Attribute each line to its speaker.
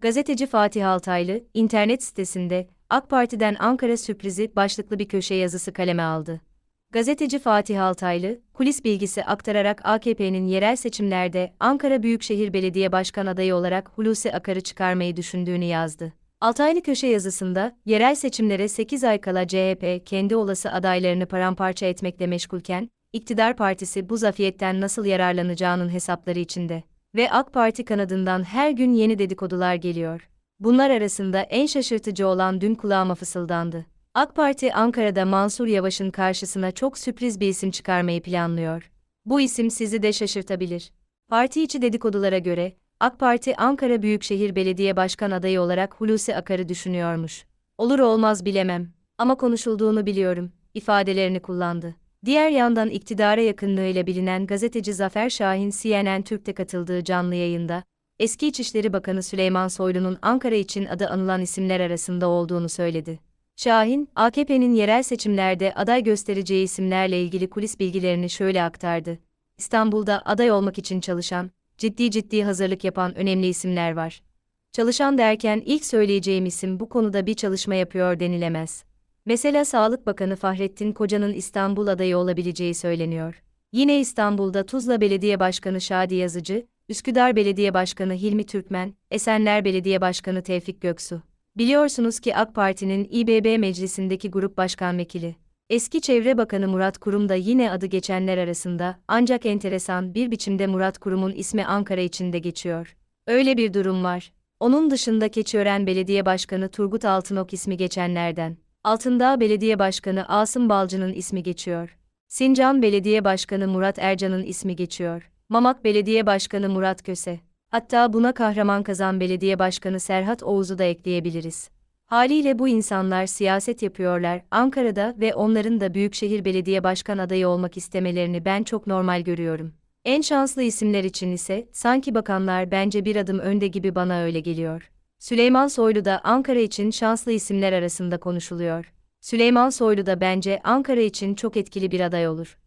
Speaker 1: Gazeteci Fatih Altaylı, internet sitesinde AK Parti'den Ankara sürprizi başlıklı bir köşe yazısı kaleme aldı. Gazeteci Fatih Altaylı, kulis bilgisi aktararak AKP'nin yerel seçimlerde Ankara Büyükşehir Belediye Başkan adayı olarak Hulusi Akar'ı çıkarmayı düşündüğünü yazdı. Altaylı köşe yazısında, yerel seçimlere 8 ay kala CHP kendi olası adaylarını paramparça etmekle meşgulken, iktidar partisi bu zafiyetten nasıl yararlanacağının hesapları içinde. Ve AK Parti kanadından her gün yeni dedikodular geliyor. Bunlar arasında en şaşırtıcı olan dün kulağıma fısıldandı. AK Parti Ankara'da Mansur Yavaş'ın karşısına çok sürpriz bir isim çıkarmayı planlıyor. Bu isim sizi de şaşırtabilir. Parti içi dedikodulara göre, AK Parti Ankara Büyükşehir Belediye Başkan adayı olarak Hulusi Akar'ı düşünüyormuş. Olur olmaz bilemem. Ama konuşulduğunu biliyorum, ifadelerini kullandı. Diğer yandan iktidara yakınlığıyla bilinen gazeteci Zafer Şahin CNN Türk'te katıldığı canlı yayında, eski İçişleri Bakanı Süleyman Soylu'nun Ankara için adı anılan isimler arasında olduğunu söyledi. Şahin, AKP'nin yerel seçimlerde aday göstereceği isimlerle ilgili kulis bilgilerini şöyle aktardı. İstanbul'da aday olmak için çalışan, ciddi ciddi hazırlık yapan önemli isimler var. Çalışan derken ilk söyleyeceğim isim bu konuda bir çalışma yapıyor denilemez. Mesela Sağlık Bakanı Fahrettin Koca'nın İstanbul adayı olabileceği söyleniyor. Yine İstanbul'da Tuzla Belediye Başkanı Şadi Yazıcı, Üsküdar Belediye Başkanı Hilmi Türkmen, Esenler Belediye Başkanı Tevfik Göksu. Biliyorsunuz ki AK Parti'nin İBB meclisindeki grup başkan vekili. Eski Çevre Bakanı Murat Kurum da yine adı geçenler arasında, ancak enteresan bir biçimde Murat Kurum'un ismi Ankara içinde geçiyor. Öyle bir durum var. Onun dışında Keçiören Belediye Başkanı Turgut Altınok ismi geçenlerden. Altındağ Belediye Başkanı Asım Balcı'nın ismi geçiyor. Sincan Belediye Başkanı Murat Ercan'ın ismi geçiyor. Mamak Belediye Başkanı Murat Köse. Hatta buna Kahraman Kazan Belediye Başkanı Serhat Oğuz'u da ekleyebiliriz. Haliyle bu insanlar siyaset yapıyorlar Ankara'da ve onların da Büyükşehir Belediye Başkan adayı olmak istemelerini ben çok normal görüyorum. En şanslı isimler için ise sanki bakanlar bence bir adım önde gibi bana öyle geliyor. Süleyman Soylu da Ankara için şanslı isimler arasında konuşuluyor. Süleyman Soylu da bence Ankara için çok etkili bir aday olur.